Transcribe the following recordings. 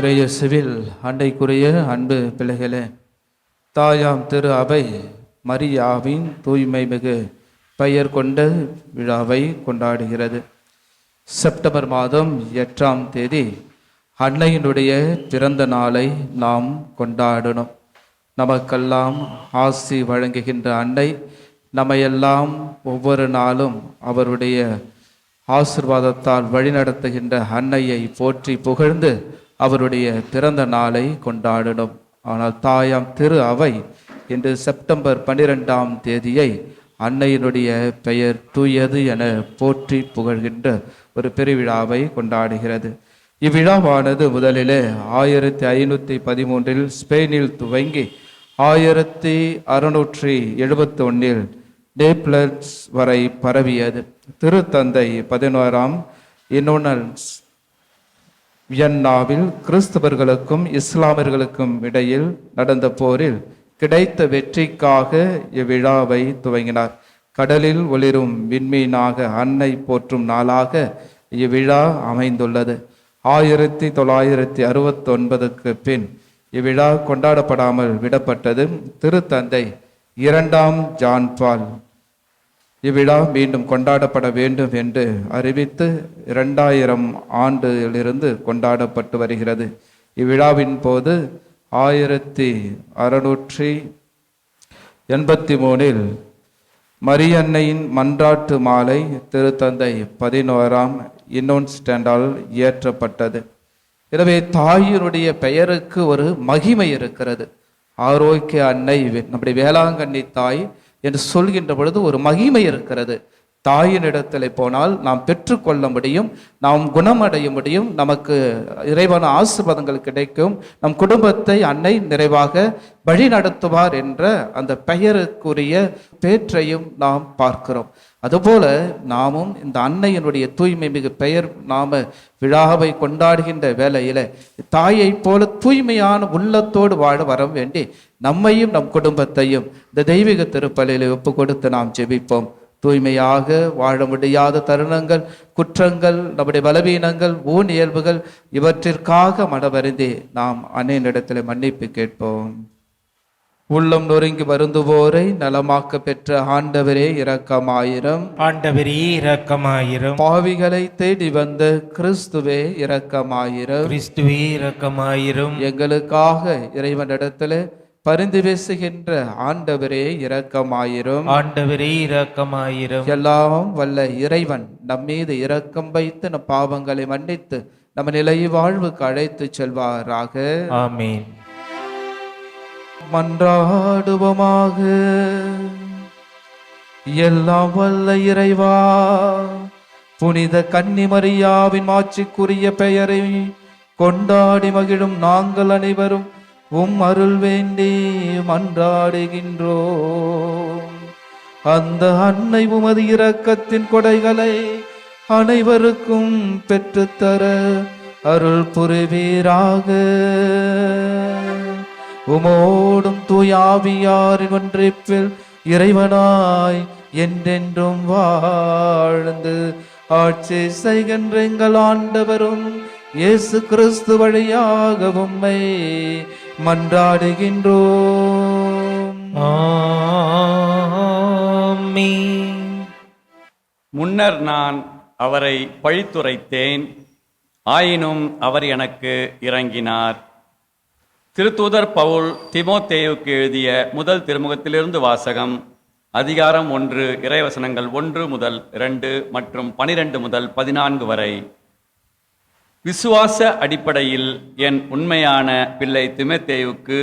இறையசுவில் அண்டைக்குரிய அன்பு பிள்ளைகளே தாயாம் திரு அவை மரியாவின் தூய்மை மிகு பெயர் கொண்ட விழாவை கொண்டாடுகிறது. செப்டம்பர் மாதம் எட்டாம் தேதி அன்னையினுடைய பிறந்த நாளை நாம் கொண்டாடணும். நமக்கெல்லாம் ஆசி வழங்குகின்ற அன்னை நம்மையெல்லாம் ஒவ்வொரு நாளும் அவருடைய ஆசிர்வாதத்தால் வழிநடத்துகின்ற அன்னையை போற்றி புகழ்ந்து அவருடைய பிறந்த நாளை கொண்டாடணும் ஆனால் தாயாம் திரு அவை இன்று செப்டம்பர் பன்னிரெண்டாம் தேதியை அன்னையினுடைய பெயர் தூயது என போற்றி புகழ்கின்ற ஒரு பெருவிழாவை கொண்டாடுகிறது. இவ்விழாவானது முதலிலே ஆயிரத்தி ஐநூற்றி பதிமூன்றில் ஸ்பெயினில் துவங்கி ஆயிரத்தி அறுநூற்றி எழுபத்தி ஒன்றில் டேப்லட்ஸ் வரை பரவியது. திருத்தந்தை பதினோராம் இன்னொன்னல்ஸ் வியன்னாவில் கிறிஸ்தவர்களுக்கும் இஸ்லாமியர்களுக்கும் இடையில் நடந்த போரில் கிடைத்த வெற்றிக்காக இவ்விழாவை துவங்கினார். கடலில் ஒளிரும் விண்மீனாக அன்னை போற்றும் நாளாக இவ்விழா அமைந்துள்ளது. ஆயிரத்தி தொள்ளாயிரத்தி அறுபத்தொன்பதுக்கு பின் இவ்விழா கொண்டாடப்படாமல் விடப்பட்டது திருத்தந்தை இரண்டாம் ஜான் பால் இவ்விழா மீண்டும் கொண்டாடப்பட வேண்டும் என்று அறிவித்து இரண்டாயிரம் ஆண்டிலிருந்து கொண்டாடப்பட்டு வருகிறது. இவ்விழாவின் போது ஆயிரத்தி அறுநூற்றி எண்பத்தி மூணில் மரியன்னையின் மன்றாட்டு மாலை திருத்தந்தை பதினோராம் இன்னொன்ஸ்டண்டால் இயற்றப்பட்டது. எனவே தாயினுடைய பெயருக்கு ஒரு மகிமை இருக்கிறது. ஆரோக்கிய அன்னை நம்முடைய வேளாங்கண்ணி தாய் என்று சொல்கின்ற பொழுது ஒரு மகிமை இருக்கிறது. தாயினிடத்தில் போனால் நாம் பெற்றுக்கொள்ள முடியும் நாம் குணமடைய முடியும் நமக்கு இறைவன ஆசிர்வாதங்கள் கிடைக்கும் நம் குடும்பத்தை அன்னை நிறைவாக வழி நடத்துவார் என்ற அந்த பெயருக்குரிய பேற்றையும் நாம் பார்க்கிறோம். அதுபோல நாமும் இந்த அன்னையினுடைய தூய்மை மிகு பெயர் நாம விழாவை கொண்டாடுகின்ற வேலையில தாயைப் போல தூய்மையான உள்ளத்தோடு வாழ வர வேண்டி நம்மையும் நம் குடும்பத்தையும் இந்த தெய்வீக திருப்பலியில் ஒப்பு கொடுத்து நாம் ஜெபிப்போம். தூய்மையாக வாழ முடியாத தருணங்கள் குற்றங்கள் நம்முடைய பலவீனங்கள் ஊன் இயல்புகள் இவற்றிற்காக மனவருந்தி நாம் அன்னையின் இடத்துல மன்னிப்பு கேட்போம். உள்ளம் நொறுங்கி வருந்துவோரை நலமாக்க பெற்ற ஆண்டவரே இரக்கமாயிரம். ஆண்டவரே இரக்கமாயிரும். பாவிகளை தேடி வந்த கிறிஸ்துவே இரக்கமாயிரம். கிறிஸ்துவே இரக்கமாயிரும். எங்களுக்காக இறைவனிடத்தில் பரிந்து பேசுகின்ற ஆண்டவரே இரக்கமாயிரும். ஆண்டவரே இரக்கமாயிரும். எல்லாம் வல்ல இறைவன் நம் மீது இரக்கம் வைத்து நம் பாவங்களை மன்னித்து நம்ம நிலை வாழ்வுக்கு அழைத்து செல்வாராக. ஆமென். மன்றாடுவோமாக. எல்லாம் வல்ல இறைவா புனித கன்னிமரியாவின் மாட்சிக்குரிய பெயரை கொண்டாடி மகிழும் நாங்கள் அனைவரும் உம் அருள் வேண்டி மன்றாடுகின்றோம். அந்த அன்னை உமது இரக்கத்தின் கொடைகளை அனைவருக்கும் பெற்றுத்தர அருள் புரிவீராக. உமோடும் தூயாவியாரின் ஒன்றிப்பில் இறைவனாய் என்றென்றும் வாழ்ந்து ஆட்சி செய்கின்ற எங்கள் ஆண்டவரும் இயேசு கிறிஸ்து வழியாக உம்மை மன்றாடுகின்றோம். ஆமென். முன்னர் நான் அவரை பழித்துரைத்தேன் ஆயினும் அவர் எனக்கு இறங்கினார். திருத்தூதர் பவுல் திமோத்தேயுக்கு எழுதிய முதல் திருமுகத்திலிருந்து வாசகம் அதிகாரம் ஒன்று இறைவசனங்கள் ஒன்று முதல் இரண்டு மற்றும் பனிரெண்டு முதல் பதினான்கு வரை. விசுவாச அடிப்படையில் என் உண்மையான பிள்ளை திமத்தேயுக்கு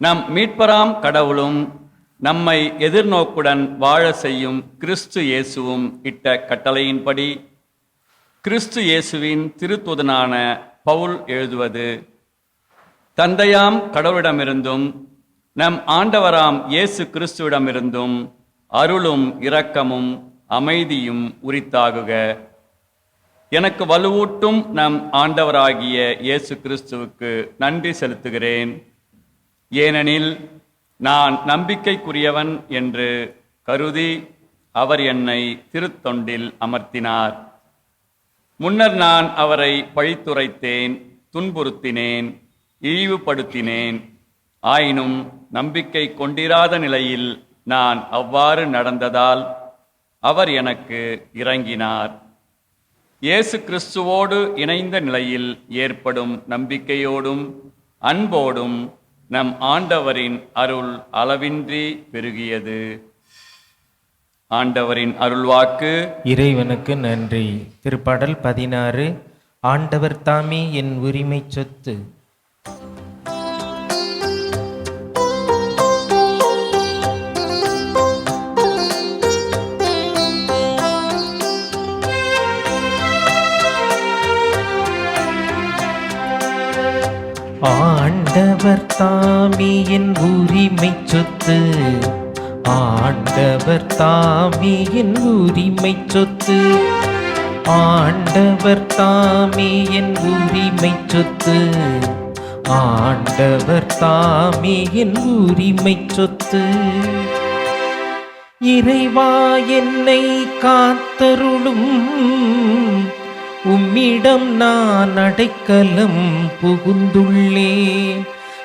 நம் மீட்பராம் கடவுளும் நம்மை எதிர்நோக்குடன் வாழ செய்யும் கிறிஸ்து இயேசுவும் இட்ட கட்டளையின்படி கிறிஸ்து இயேசுவின் திருத்துதனான பவுல் எழுதுவது தந்தையாம் கடவுளிடமிருந்தும் நம் ஆண்டவராம் இயேசு கிறிஸ்துவிடமிருந்தும் அருளும் இரக்கமும் அமைதியும் உரித்தாகுக. எனக்கு வலுவூட்டும் நம் ஆண்டவராகிய இயேசு கிறிஸ்துவுக்கு நன்றி செலுத்துகிறேன். ஏனெனில் நான் நம்பிக்கைக்குரியவன் என்று கருதி அவர் என்னை திருத்தொண்டில் அமர்த்தினார். முன்னர் நான் அவரை பழித்துரைத்தேன் துன்புறுத்தினேன். இழிவுபடுத்தினேன். ஆயினும் நம்பிக்கை கொண்டிராத நிலையில் நான் அவ்வாறு நடந்ததால் அவர் எனக்கு இறங்கினார். இயேசு கிறிஸ்துவோடு இணைந்த நிலையில் ஏற்படும் நம்பிக்கையோடும் அன்போடும் நம் ஆண்டவரின் அருள் அளவின்றி பெருகியது. ஆண்டவரின் அருள்வாக்கு இறைவனுக்கு நன்றி. திருப்பாடல் பதினாறு ஆண்டவர் தாமே என் உரிமை சொத்து. ஆண்டவர் தாமே என் உரிமை சொத்து. ஆண்டவர் தாமே என் உரிமை சொத்து. ஆண்டவர் தாமே என் உரிமை சொத்து. ஆண்டவர் தாமே என் உரிமை சொத்து. இறைவா என்னை காத்தருளும். உம்மிடம் நான் அடைக்கலம் புகுந்துள்ளேன்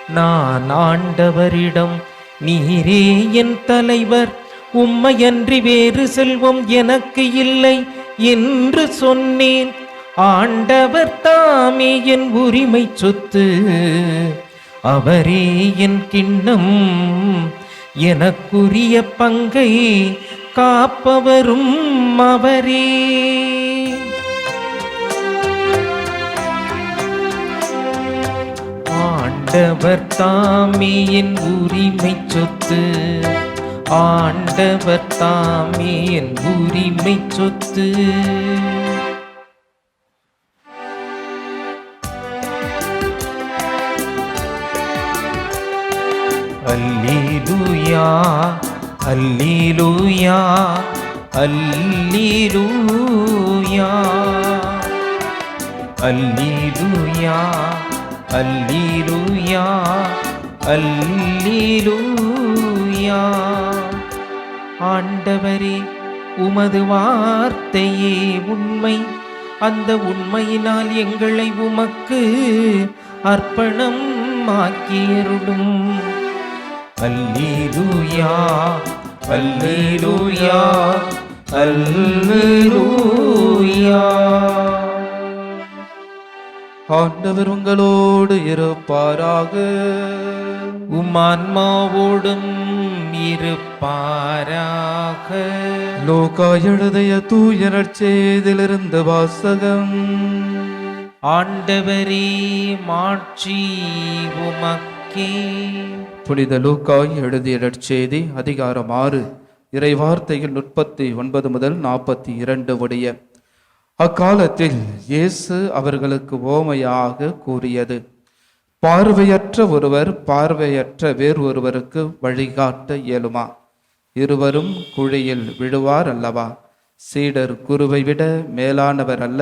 நான் ஆண்டவரிடம் நீரே என் தலைவர் உம்மையன்றி வேறு செல்வம் எனக்கு இல்லை என்று சொன்னேன். ஆண்டவர் தாமே என் உரிமை சொத்து. அவரே என் கிண்ணம். எனக்குரிய பங்கை காப்பவரும் அவரே. ஆண்டவர் தாமியின் உரிமை சொத்து. ஆண்டவர் தாமியின் உரிமை சொத்து. அல்லேலூயா அல்லேலூயா அல்லேலூயா. அல்லேலூயா. அல்லேலூயா அல்லேலூயா. ஆண்டவரே உமது வார்த்தையே உண்மை. அந்த உண்மையினால் எங்களை உமக்கு அர்ப்பணம் ஆக்கியருடும். அல்லேலூயா அல்லேலூயா அல்லேலூயா. ஆண்டவர் உங்களோடு இருப்பாராக. உமான்மாவோடும் இருப்பாராக. லோகா எழுதிய தூயனர் செய்திலிருந்து வாசகம். ஆண்டவரே மாட்சி உமக்கே. புனித லூக்காய் எழுதிய நற்செய்தி அதிகாரம் ஆறு இறைவார்த்தையில் முப்பத்தி ஒன்பது முதல் நாற்பத்தி இரண்டு உடைய அக்காலத்தில் இயேசு அவர்களுக்கு ஓமையாக கூறியது பார்வையற்ற ஒருவர் பார்வையற்ற வேறு ஒருவருக்கு வழிகாட்ட இயலுமா? இருவரும் குழியில் விழுவார் அல்லவா? சீடர் குருவை விட மேலானவர் அல்ல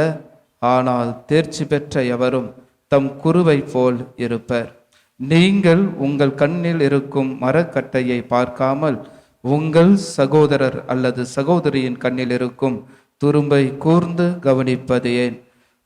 ஆனால் தேர்ச்சி பெற்ற எவரும் தம் குருவை போல் இருப்பர். நீங்கள் உங்கள் கண்ணில் இருக்கும் மரக்கட்டையை பார்க்காமல் உங்கள் சகோதரர் அல்லது சகோதரியின் கண்ணில் இருக்கும் துரும்பை கூர்ந்து கவனிப்பது ஏன்?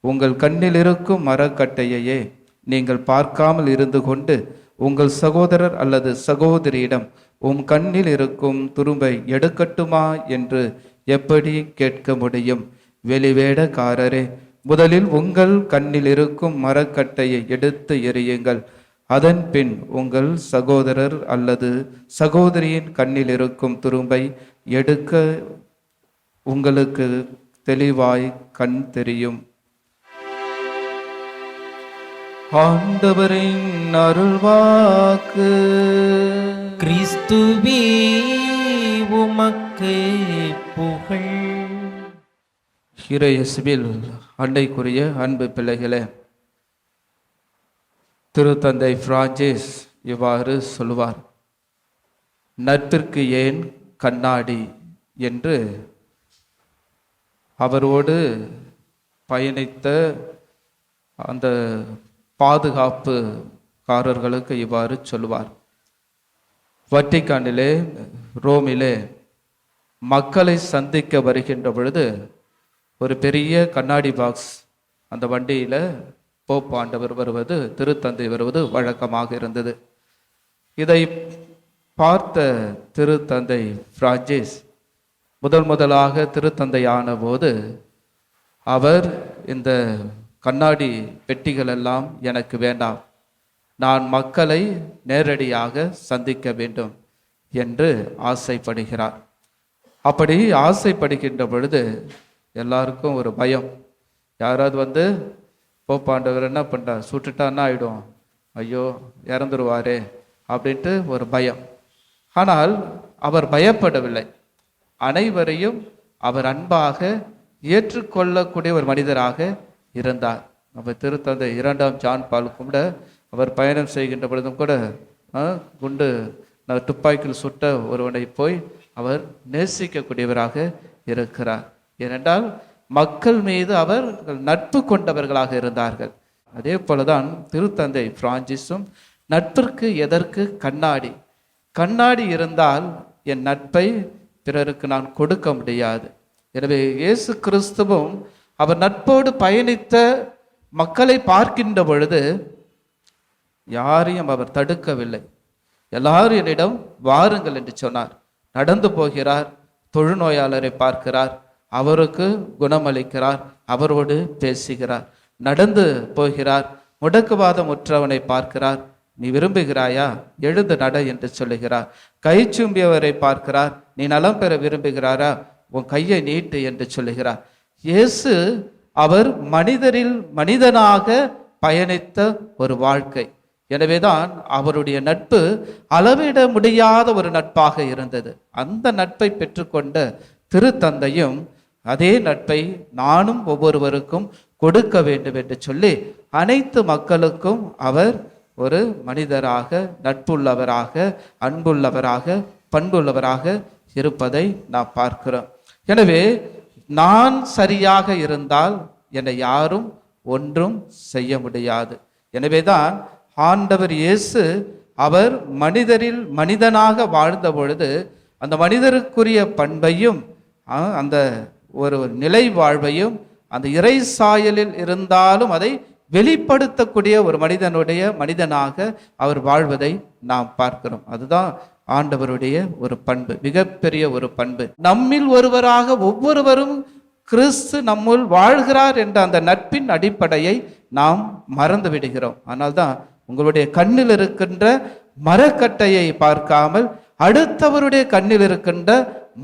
உங்கள் கண்ணில் இருக்கும் மரக்கட்டையையே நீங்கள் பார்க்காமல் இருந்து கொண்டு உங்கள் சகோதரர் அல்லது சகோதரியிடம் உம் கண்ணில் இருக்கும் துரும்பை எடுக்கட்டுமா என்று எப்படி கேட்க முடியும்? வெளிவேடக்காரரே முதலில் உங்கள் கண்ணில் இருக்கும் மரக்கட்டையை எடுத்து எறியுங்கள். அதன் பின் உங்கள் சகோதரர் அல்லது சகோதரியின் கண்ணில் இருக்கும் துரும்பை எடுக்க உங்களுக்கு தெளிவாய் கண் தெரியும். ஆண்டவரின் அருள்வாக்கு. கிறிஸ்துவே உமக்கு புகழ். இறையசுவில் அண்டைக்குரிய அன்பு பிள்ளைகளே திருத்தந்தை பிரான்சிஸ் இவ்வாறு சொல்லுவார் நட்பிற்கு ஏன் கண்ணாடி? என்று அவரோடு பயணித்த அந்த பாதுகாப்புக்காரர்களுக்கு இவ்வாறு சொல்லுவார். வட்டிக்கானிலே ரோமிலே மக்களை சந்திக்க வருகின்ற பொழுது ஒரு பெரிய கண்ணாடி பாக்ஸ் அந்த வண்டியில் போப் ஆண்டவர் வருவது திருத்தந்தை வருவது வழக்கமாக இருந்தது. இதை பார்த்த திருத்தந்தை பிரான்சிஸ் முதல் முதலாக திருத்தந்தையான போது அவர் இந்த கண்ணாடி பெட்டிகள் எல்லாம் எனக்கு வேண்டாம். நான் மக்களை நேரடியாக சந்திக்க வேண்டும் என்று ஆசைப்படுகிறார். அப்படி ஆசைப்படுகின்ற பொழுது எல்லாருக்கும் ஒரு பயம். யாராவது வந்து போப்பாண்டவர் என்ன பண்ணுறார் சுட்டுட்டான்னா ஆயிடும். ஐயோ இறந்துருவாரே. அப்படின்ட்டு ஒரு பயம். ஆனால் அவர் பயப்படவில்லை. அனைவரையும் அவர் அன்பாக ஏற்றுக்கொள்ளக்கூடிய ஒரு மனிதராக இருந்தார். நம்ம திருத்தந்தை இரண்டாம் ஜான் பால் கூட அவர் பயணம் செய்கின்ற பொழுதும் கூட குண்டு துப்பாக்கியில் சுட்ட ஒருவனை போய் அவர் நேசிக்கக்கூடியவராக இருக்கிறார். ஏனென்றால் மக்கள் மீது அவர் நட்பு கொண்டவர்களாக இருந்தார்கள். அதே போலதான் திருத்தந்தை பிரான்சிஸும் நட்பிற்கு எதற்கு கண்ணாடி? கண்ணாடி இருந்தால் என் நட்பை பிறருக்கு நான் கொடுக்க முடியாது. எனவே இயேசு கிறிஸ்துவும் அவர் நட்போடு பயணித்த மக்களை பார்க்கின்ற பொழுது யாரையும் அவர் தடுக்கவில்லை. எல்லாரும் என்னிடம் வாருங்கள் என்று சொன்னார். நடந்து போகிறார் தொழுநோயாளரை பார்க்கிறார் அவருக்கு குணமளிக்கிறார் அவரோடு பேசுகிறார். நடந்து போகிறார் முடக்குவாதம் உற்றவனை பார்க்கிறார் நீ விரும்புகிறாயா? எழுந்து நட என்று சொல்லுகிறார். கை சும்பியவரை பார்க்கிறார். நீ நலம் பெற விரும்புகிறாரா? உன் கையை நீட்டு என்று சொல்லுகிறார். இயேசு அவர் மனிதரில் மனிதனாக பயணித்த ஒரு வாழ்க்கை. எனவேதான் அவருடைய நட்பு அளவிட முடியாத ஒரு நட்பாக இருந்தது. அந்த நட்பை பெற்றுக்கொண்ட திருத்தந்தையும் அதே நட்பை நானும் ஒவ்வொருவருக்கும் கொடுக்க வேண்டும் என்று சொல்லி அனைத்து மக்களுக்கும் அவர் ஒரு மனிதராக நட்புள்ளவராக அன்புள்ளவராக பண்புள்ளவராக இருப்பதை நாம் பார்க்கிறோம். எனவே நான் சரியாக இருந்தால் என்னை யாரும் ஒன்றும் செய்ய முடியாது. எனவேதான் ஆண்டவர் இயேசு அவர் மனிதரில் மனிதனாக வாழ்ந்த பொழுது அந்த மனிதருக்குரிய பண்பையும் அந்த ஒரு நிலை வாழ்வையும் அந்த இறை சாயலில் இருந்தாலும் அதை வெளிப்படுத்தக்கூடிய ஒரு மனிதனுடைய மனிதனாக அவர் வாழ்வதை நாம் பார்க்கிறோம். அதுதான் ஆண்டவருடைய ஒரு பண்பு மிகப்பெரிய ஒரு பண்பு. நம்மில் ஒருவராக ஒவ்வொருவரும் கிறிஸ்து நம்முள் வாழ்கிறார் என்ற அந்த நட்பின் அடிப்படையை நாம் மறந்து விடுகிறோம். ஆனால்தான் உங்களுடைய கண்ணில் இருக்கின்ற மரக்கட்டையை பார்க்காமல் அடுத்தவருடைய கண்ணில் இருக்கின்ற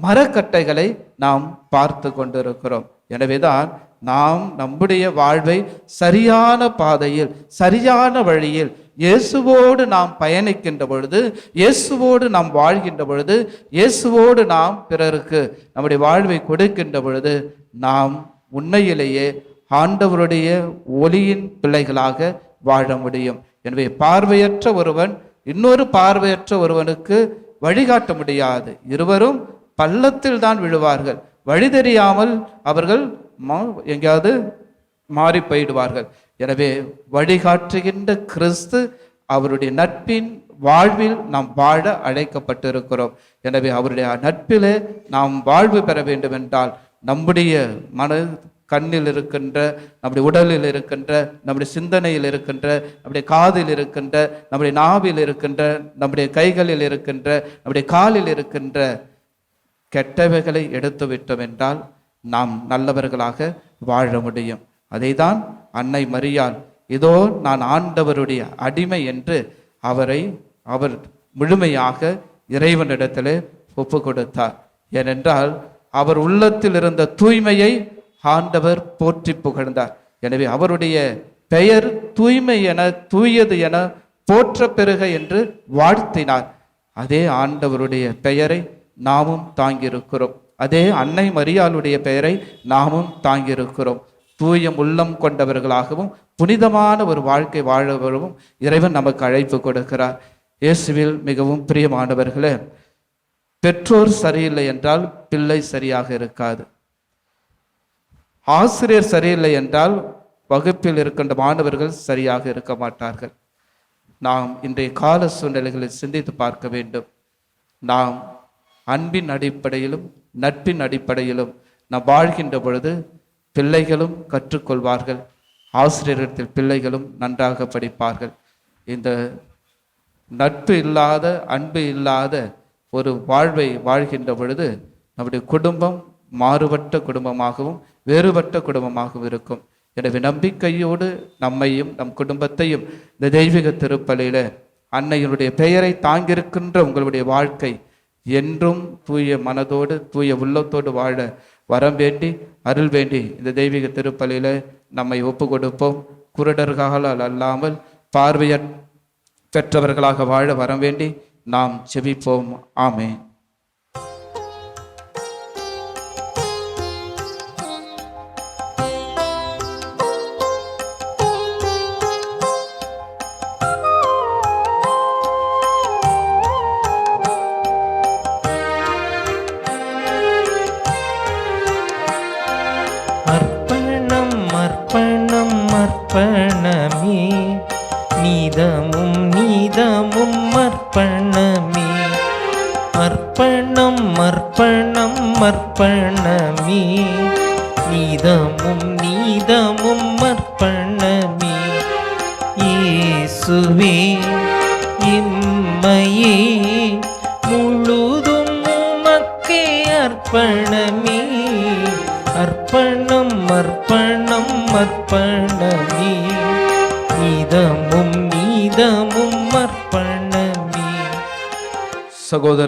மரக்கட்டைகளை நாம் பார்த்து கொண்டிருக்கிறோம். எனவேதான் நாம் நம்முடைய வாழ்வை சரியான பாதையில் சரியான வழியில் இயேசுவோடு நாம் பயணிக்கின்ற பொழுது இயேசுவோடு நாம் வாழ்கின்ற பொழுது இயேசுவோடு நாம் பிறருக்கு நம்முடைய வாழ்வை கொடுக்கின்ற பொழுது நாம் உண்மையிலேயே ஆண்டவருடைய ஒளியின் பிள்ளைகளாக வாழ முடியும். எனவே பார்வையற்ற ஒருவன் இன்னொரு பார்வையற்ற ஒருவனுக்கு வழிகாட்ட முடியாது. இருவரும் பள்ளத்தில் தான் விழுவார்கள். வழி தெரியாமல் அவர்கள் எங்கேயாவது மாறி போயிடுவார்கள். எனவே வழிகாட்டுகின்ற கிறிஸ்து அவருடைய நட்பின் வாழ்வில் நாம் வாழ அழைக்கப்பட்டிருக்கிறோம். எனவே அவருடைய நட்பிலே நாம் வாழ்வு பெற வேண்டும் என்றால் நம்முடைய மன கண்ணில் இருக்கின்ற நம்முடைய உடலில் இருக்கின்ற நம்முடைய சிந்தனையில் இருக்கின்ற நம்முடைய காதில் இருக்கின்ற நம்முடைய நாவில் இருக்கின்ற நம்முடைய கைகளில் இருக்கின்ற நம்முடைய காலில் இருக்கின்ற கெட்டவைகளை எடுத்து விட்டோம் என்றால் நாம் நல்லவர்களாக வாழ முடியும். அதைதான் அன்னை மரியால் இதோ நான் ஆண்டவருடைய அடிமை என்று அவரை அவர் முழுமையாக இறைவனிடத்தில் ஒப்பு கொடுத்தார் ஏனென்றால் அவர் உள்ளத்தில் இருந்த தூய்மையை ஆண்டவர் போற்றி புகழ்ந்தார். எனவே அவருடைய பெயர் தூய்மை என தூயது என போற்ற பெறுக என்று வாழ்த்தினார். அதே ஆண்டவருடைய பெயரை நாமும் தாங்கியிருக்கிறோம். அதே அன்னை மரியாளுடைய பெயரை நாமும் தாங்கியிருக்கிறோம். தூய உள்ளம் கொண்டவர்களாகவும் புனிதமான ஒரு வாழ்க்கை வாழவரும் இறைவன் நமக்கு அழைப்பு கொடுக்கிறார். இயேசுவில் மிகவும் பிரியமானவர்களே பெற்றோர் சரியில்லை என்றால் பிள்ளை சரியாக இருக்காது. ஆசிரியர் சரியில்லை என்றால் வகுப்பில் இருக்கின்ற மாணவர்கள் சரியாக இருக்க மாட்டார்கள். நாம் இன்றைய கால சூழ்நிலைகளில் சிந்தித்து பார்க்க வேண்டும். நாம் அன்பின் அடிப்படையிலும் நட்பின் அடிப்படையிலும் நாம் வாழ்கின்ற பொழுது பிள்ளைகளும் கற்றுக்கொள்வார்கள். ஆசிரியரிடத்தில் பிள்ளைகளும் நன்றாக படிப்பார்கள். இந்த நட்பு இல்லாத அன்பு இல்லாத ஒரு வாழ்வை வாழ்கின்ற பொழுது நம்முடைய குடும்பம் மாறுபட்ட குடும்பமாகவும் வேறுபட்ட குடும்பமாகவும் இருக்கும். எனவே நம்பிக்கையோடு நம்மையும் நம் குடும்பத்தையும் இந்த தெய்வீக திருப்பலியில அன்னையினுடைய பெயரை தாங்கியிருக்கின்ற உங்களுடைய வாழ்க்கை என்றும் தூய மனதோடு தூய உள்ளத்தோடு வாழ வரம் வேண்டி அருள் வேண்டி இந்த தெய்வீக திருப்பலியில நம்மை ஒப்பு கொடுப்போம் குருடர்களால் அல்லாமல் பார்வையற் பெற்றவர்களாக வாழ வரம் வேண்டி நாம் செபிப்போம். ஆமேன். அர்ப்பணமே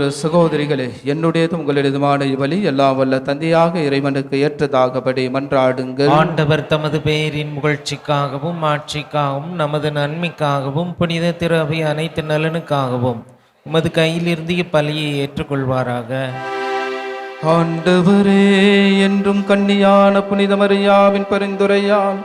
சகோதர சகோதரிகளே என்னுடையதும் உங்களுடையதுமான இவ்வழி எல்லாம் வல்ல தந்தையாக இறைவனுக்கு ஏற்றதாகபடி மன்றாடுங்கள். ஆண்டவர் தமது பெயரின் புகழ்ச்சிக்காகவும் ஆட்சிக்காகவும் நமது நன்மைக்காகவும் புனித திரவை அனைத்து நலனுக்காகவும் உமது கையிலிருந்து இப்பலியை ஏற்றுக்கொள்வாராக. ஆண்டவரே என்றும் கன்னியான புனித மரியாவின் பரிந்துரையால்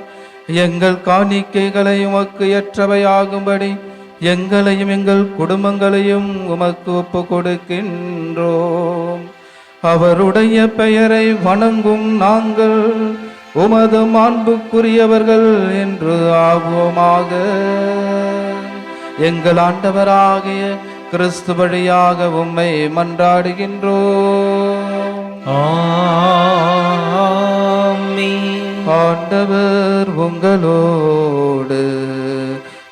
எங்கள் காணிக்கைகளை உமக்கு ஏற்றவையாகும்படி எங்களையும் எங்கள் குடும்பங்களையும் உமக்கு ஒப்பு கொடுக்கின்றோம். அவருடைய பெயரை வணங்கும் நாங்கள் உமது மாண்புக்குரியவர்கள் என்று ஆகுவோமாக. எங்கள் ஆண்டவராகிய கிறிஸ்து வழியாக உம்மை மன்றாடுகின்றோம். ஆண்டவர் உங்களோடு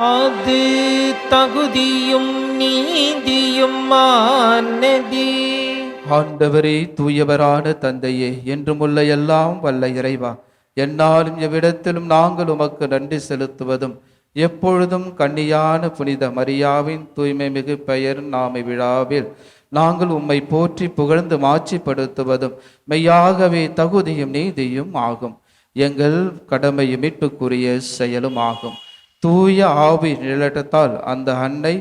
அது தகுதியும் நீதியும் ஆனதே. ஆண்டவரே தூயவரான தந்தையே என்றுமுள்ள எல்லாம் வல்ல இறைவா என்னாலும் எவ்விடத்திலும் நாங்கள் உமக்கு நன்றி செலுத்துவதும் எப்பொழுதும் கண்ணியான புனித மரியாவின் தூய்மை மிகு பெயர் நாமை விழாவில் நாங்கள் உம்மை போற்றி புகழ்ந்து மாட்சிப்படுத்துவதும் மெய்யாகவே தகுதியும் நீதியும் ஆகும் எங்கள் கடமை மீட்புக்குரிய செயலும் ஆகும். தூய ஆவி நிழட்டத்தால் அந்த அன்னை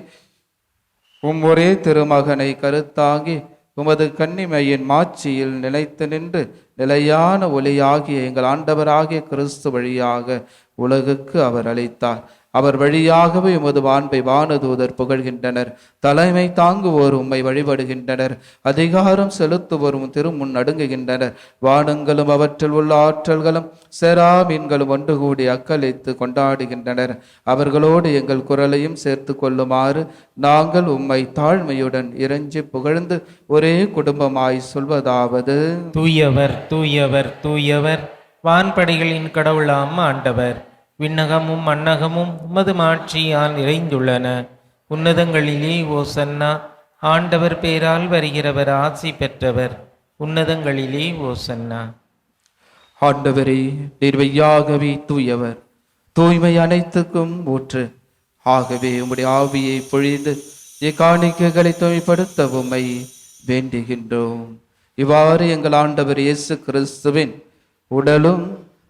உம் ஒரே திருமகனை கருத்தாங்கி உமது கன்னிமையின் மாட்சியில் நிலைத்து நின்று நிலையான ஒளியாகிய எங்கள் ஆண்டவராகிய கிறிஸ்து வழியாக உலகுக்கு அவர் அளித்தார். அவர் வழியாகவே உமது வான்பை வானதூதர் புகழ்கின்றனர். தலைமை தாங்குவோர் உம்மை வழிபடுகின்றனர். அதிகாரம் செலுத்துவோரும் திருமுன் நடுங்குகின்றனர். வானங்களும் அவற்றில் உள்ள ஆற்றல்களும் செராமீன்களும் ஒன்று கூடி அக்களித்து கொண்டாடுகின்றனர். அவர்களோடு எங்கள் குரலையும் சேர்த்து கொள்ளுமாறு நாங்கள் உம்மை தாழ்மையுடன் இறைஞ்சி புகழ்ந்து ஒரே குடும்பமாய் சொல்வதாவது. தூயவர் தூயவர் தூயவர். வான்படைகளின் கடவுளாம் ஆண்டவர் விண்ணகமும் மன்னகமும் உமது மாட்சியால் நிறைந்துள்ளன. உன்னதங்களிலே ஓசன்னா ஆண்டவர் பேரால் வருகிறவர் ஆசி பெற்றவர். உன்னதங்களிலே ஓசன்னா ஆண்டவரே நிர்வையாகவே தூயவர். தூய்மை அனைத்துக்கும் ஊற்று. ஆகவே உம்முடைய ஆவியை பொழிந்து இக்காணிக்கைகளை தூய்மைப்படுத்த உம்மை வேண்டுகின்றோம். இவ்வாறு எங்கள் ஆண்டவர் இயேசு கிறிஸ்துவின் உடலும்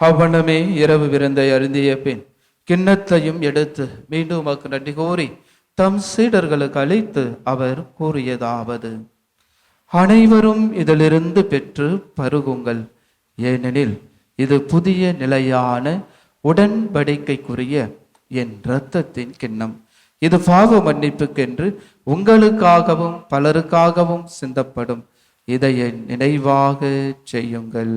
அவ்வண்ணமே இரவு விருந்தை அருந்திய பின் கிண்ணத்தையும் எடுத்து மீண்டும் உமக்கு நன்றி கூறி தம் சீடர்களுக்கு அளித்து அவர் கூறியதாவது அனைவரும் இதிலிருந்து பெற்று பருகுங்கள். ஏனெனில் இது புதிய நிலையான உடன்படிக்கைக்குரிய என் இரத்தத்தின் கிண்ணம். இது பாவ மன்னிப்புக்கென்று உங்களுக்காகவும் பலருக்காகவும் சிந்தப்படும். இதை நினைவாக செய்யுங்கள்.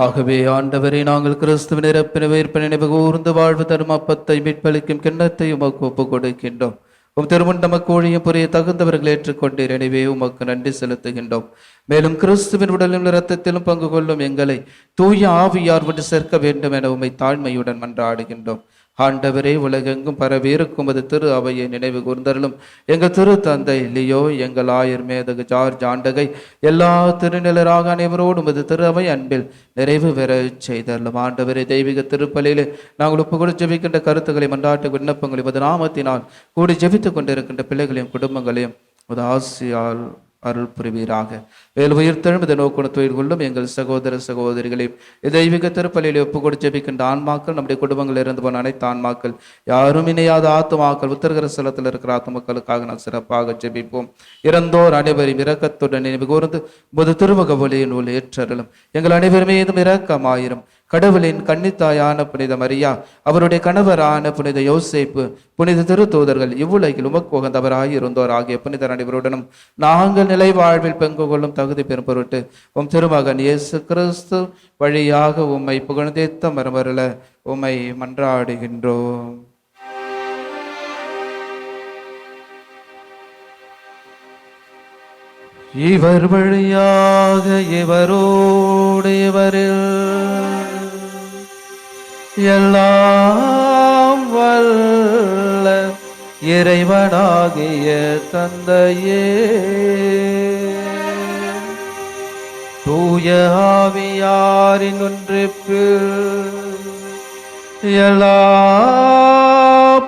ஆகவே ஆண்டவரை நாங்கள் கிறிஸ்துவின் இறப்பின உயிர்ப்பின நினைவு கூர்ந்து வாழ்வு தரும் அப்பத்தை மீட்பளிக்கும் கிண்ணத்தை உமக்கு ஒப்புக் கொடுக்கின்றோம். உம் திருமண் நமக்கு புரிய தகுந்தவர்கள் ஏற்றுக்கொண்டீர். எனவே உமக்கு நன்றி செலுத்துகின்றோம். மேலும் கிறிஸ்துவின் உடலிலும் இரத்தத்திலும் பங்கு கொள்ளும் எங்களை தூய ஆவியார் விட்டு சேர்க்க வேண்டும் என உமை தாழ்மையுடன் மன்றாடுகின்றோம். ஆண்டவரே உலகெங்கும் பரவி இருக்கும் அது திரு அவையை நினைவு கூர்ந்தருளும். எங்கள் திரு தந்தை லியோ எங்கள் ஆயர் மேதகு ஜார்ஜ் ஆண்டகை எல்லா திருநிலராக அனைவரோடும் அது திரு அவை அன்பில் நிறைவு பெற செய்தருளும். ஆண்டவரே தெய்வீக திருப்பலியிலே நாங்கள் ஒப்பு கூட ஜெபிக்கின்ற கருத்துக்களை மன்றாட்டு விண்ணப்பங்களையும் அது நாமத்தினால் கூடி ஜெபித்துக் கொண்டிருக்கின்ற பிள்ளைகளையும் குடும்பங்களையும் உமது ஆசியால் அருள் புரிவீராக. வேல் உயிர்த்தெழும் இதை நோக்குண கொள்ளும் எங்கள் சகோதர சகோதரிகளையும் தெய்வீக திருப்பலியில் ஒப்பு கொடு ஜெபிக்கின்ற ஆன்மாக்கள் நம்முடைய குடும்பங்களில் இருந்து போன அனைத்து ஆன்மாக்கள் யாரும் இணையாத ஆத்துமாக்கள் உத்தரகர ஸ்தலத்தில் இருக்கிற ஆத்துமக்களுக்காக நான் சிறப்பாக ஜெபிப்போம். இறந்தோர் அனைவரும் இரக்கத்துடன் நினைவு கூர்ந்து புது திருமுக ஒளியின் உள்ள ஏற்றருளும். எங்கள் அனைவர் மீதும் இரக்கமாயிரும். கடவுளின் கன்னித்தாயான புனித மரியா அவருடைய கணவரான புனித யோசேப்பு புனித திருத்தூதர்கள் இவ்வுலகில் உமக்கு உகந்தவராய் இருந்தோர் ஆகிய புனிதர் அனைவருடனும் நாங்கள் நிலை வாழ்வில் பங்கு கொள்ளும் தகுதி பெறும் பொருட்டு உம் திருமகன் இயேசு கிறிஸ்து வழியாக உம்மை புகழ்ந்தேத்த மரமருள உம்மை மன்றாடுகின்றோம். இவர் வழியாக இவரோடு இவரில் எல்லாம் வல்ல இறைவனாகிய தந்தையே. தூய ஆவியாரின் ஒன்றிப்பு எல்லா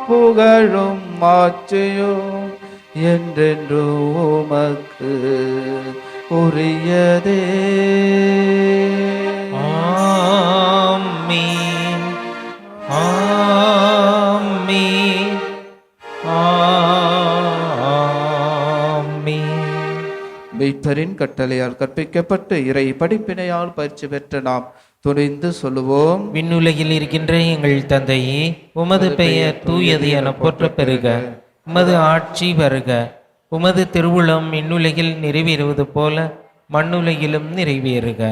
புகழும் மாட்சியும் என்றென்று உமக்கு உரியதே. ஆ. மீட்பரின் கட்டளையால் கற்பிக்கப்பட்டு இறை படிப்பினையால் பயிற்சி பெற்ற நாம் துணிந்து சொல்லுவோம். விண்ணுலகில் இருக்கின்ற எங்கள் தந்தையே உமது பெயர் தூயது என போற்றப் பெறுக உமது ஆட்சி வருக. உமது திருவுளம் விண்ணுலகில் நிறைவேறுவது போல மண்ணுலகிலும் நிறைவேறுக.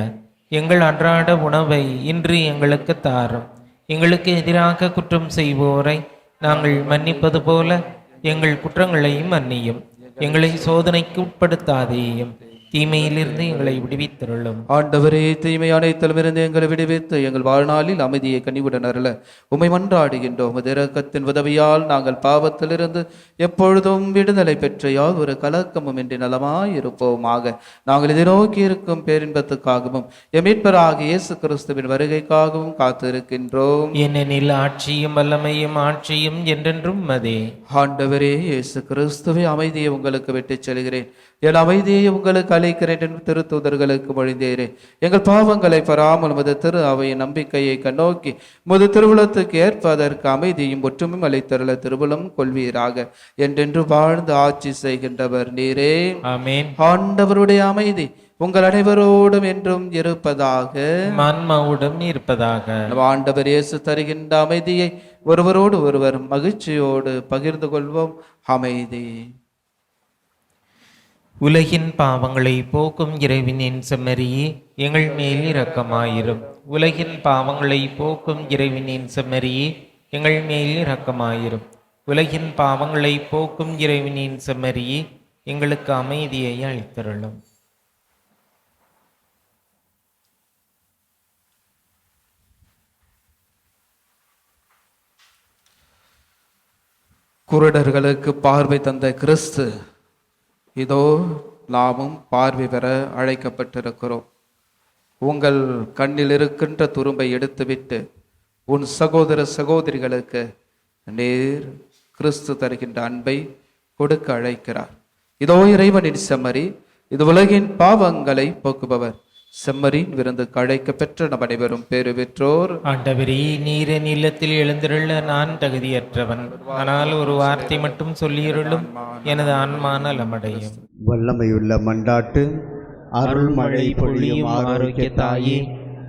எங்கள் அன்றாட உணவை இன்று எங்களுக்கு தாரும். எங்களுக்கு எதிராக குற்றம் செய்வோரை நாங்கள் மன்னிப்பது போல எங்கள் குற்றங்களையும் மன்னியும். எங்களை சோதனைக்கு உட்படுத்தாதேயும் தீமையிலிருந்து எங்களை விடுவித்தருளும். ஆண்டவரே தீமை அனைத்திலும் இருந்து எங்களை விடுவித்து எங்கள் வாழ்நாளில் அமைதியை கனிவுடன் அருள. உமை மன்றாடுகின்றோம் இரக்கத்தின் உதவியால் நாங்கள் பாவத்திலிருந்து எப்பொழுதும் விடுதலை பெற்ற யாதொரு கலக்கமும் இன்றி நலமாயிருப்போமாக. நாங்கள் இதை நோக்கி இருக்கும் பேரின்பத்துக்காகவும் எமீட்பராகிய இயேசு கிறிஸ்துவின் வருகைக்காகவும் காத்திருக்கின்றோம். ஏனெனில் ஆட்சியும் வல்லமையும் ஆட்சியும் என்றென்றும் மதே ஆண்டவரே இயேசு கிறிஸ்துவை அமைதியை உங்களுக்கு விட்டுச் செல்கிறேன். என் அமைதியை உங்களுக்கு அளிக்கிறேன் என்று திருத்தூதர்களுக்கு மொழிந்தேரேன் எங்கள் பாவங்களை பெறாமல் முது திரு அவையின் நம்பிக்கையை கண்ணோக்கி முது திருவுளத்துக்கு ஏற்ப அதற்கு அமைதியும் ஒற்றுமையும் அளித்தருள திருவுளம் கொள்வீராக. என்றென்று வாழ்ந்து ஆட்சி செய்கின்றவர் நீரே. ஆண்டவருடைய அமைதி உங்கள் அனைவரோடும் என்றும் இருப்பதாக. ஆன்மாவுடன் இருப்பதாக. நம் ஆண்டவர் இயேசு தருகின்ற அமைதியை ஒருவரோடு ஒருவர் மகிழ்ச்சியோடு பகிர்ந்து கொள்வோம். அமைதி. உலகின் பாவங்களை போக்கும் இறைவனின் செம்மறியே எங்கள் மேல் இரக்கமாயிரும். உலகின் பாவங்களை போக்கும் இறைவனின் செம்மறியே எங்கள் மேல் இரக்கமாயிரும். உலகின் பாவங்களை போக்கும் இறைவனின் செம்மறியே எங்களுக்கு அமைதியை அளித்தருளும். குருடர்களுக்கு பார்வை தந்த கிறிஸ்து இதோ நாமும் பார்வை பெற அழைக்கப்பட்டிருக்கிறோம். உங்கள் கண்ணில் இருக்கின்ற துரும்பை எடுத்துவிட்டு உன் சகோதர சகோதரிகளுக்கு நேர் கிறிஸ்து தருகின்ற அன்பை கொடுக்க அழைக்கிறார். இதோ இறைவனின் செம்மறி இது உலகின் பாவங்களை போக்குபவர். செம்மறின் விருந்துக்கு அழைக்க பெற்ற நம் அனைவரும் பேறு பெற்றோர் ஆண்டவரே நீர நிலத்தில் எழுந்திருள்ள நான் தகுதியற்றவன். ஆனால் ஒரு வார்த்தை மட்டும் சொல்லியருளும் எனது ஆன்மா நலமடையும். வல்லமையுள்ள மண்டாட்டு அருள்மழை பொழியும் ஆரோக்கிய தாயே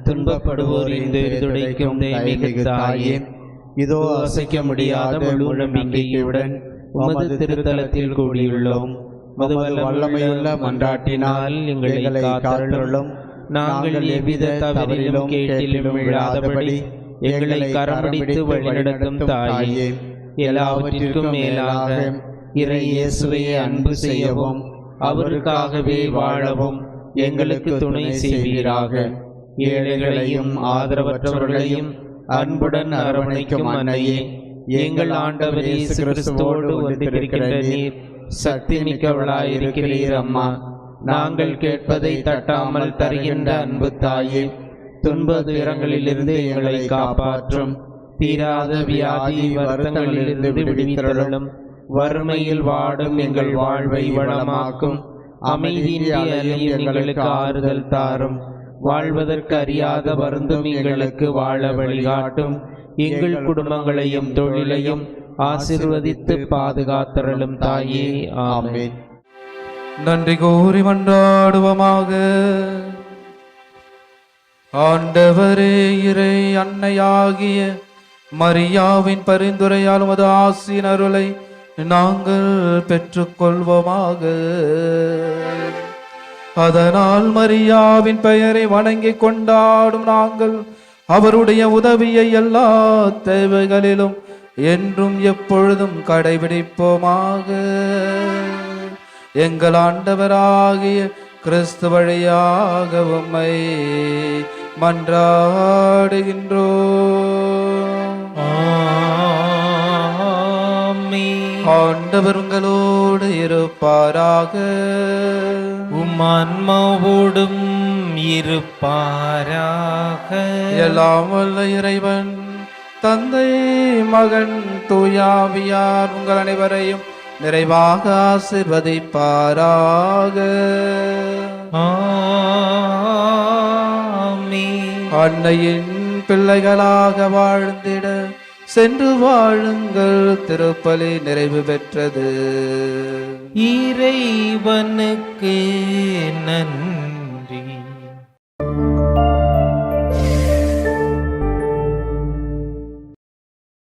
துன்பப்படுவோரின் துடைக்கும் தெய்வீக தாயே. இதோ அசைக்க முடியாத முழு நம்பிக்கையுடன் உமது திருத்தலத்தில் கூடியுள்ளோம். வல்லமையுள்ள மன்றாட்டினால் எங்களை காத்தருளும். நாங்கள் எவ்வித தவறிலும் கேட்டிலும் விழாதபடி எங்களை கரம்பிடித்து வழிநடத்தும் தாயே. எல்லாவற்றிற்கும் மேலாக இறை இயேசுவையே அன்பு செய்யவும் அவருக்காகவே வாழவும் எங்களுக்கு துணை செய்வீராக. ஏழைகளையும் ஆதரவற்றவர்களையும் அன்புடன் அரவணைக்கும் அன்னையே. எங்கள் ஆண்டவர் இயேசு கிறிஸ்துவோடு ஒன்றிருக்கின்ற நீர் சக்தி மிக்கவளாயிருக்கிறீர் அம்மா. நாங்கள் கேட்பதை தட்டாமல் தருகின்ற அன்பு தாயே துன்ப துயரங்களிலிருந்து எங்களை காப்பாற்றும். தீராத வியாதி வருத்தங்களிலிருந்து விடுவித்தருளும். வறுமையில் வாடும் எங்கள் வாழ்வை வளமாக்கும். அமைதியின்றி எங்களுக்கு ஆறுதல் தாரும். வாழ்வதற்கு அறியாத வருந்தும் எங்களுக்கு வாழ வழிகாட்டும். எங்கள் குடும்பங்களையும் தொழிலையும் ஆசிர்வதித்து பாதுகாத்தருளும் தாயே ஆமேன். நன்றி கூறி மன்றாடுவோமாக. ஆண்டவரே இறை அன்னையாகிய மரியாவின் பரிந்துரையால் உமது ஆசின் அருளை நாங்கள் பெற்றுக்கொள்வோமாக. அதனால் மரியாவின் பெயரை வணங்கி கொண்டாடும் நாங்கள் அவருடைய உதவியை எல்லா தேவைகளிலும் என்றும் எப்பொழுதும் கடைபிடிப்போமாக. எங்கள் ஆண்டவராகிய கிறிஸ்து வழியாக உம்மை மன்றாடுகின்றோம் ஆமென். ஆண்டவர் உங்களோடு இருப்பாராக. உம் ஆன்மாவோடும் இருப்பாராக. எல்லாம் வல்ல இறைவன் தந்தை மகன் தூயாவியார் உங்கள் அனைவரையும் நிறைவாக ஆசிர்வதிப்பாராக. அன்னையின் பிள்ளைகளாக வாழ்ந்திட சென்று வாழுங்கள் திருப்பலி நிறைவு பெற்றது. இறைவனுக்கு நன்றி.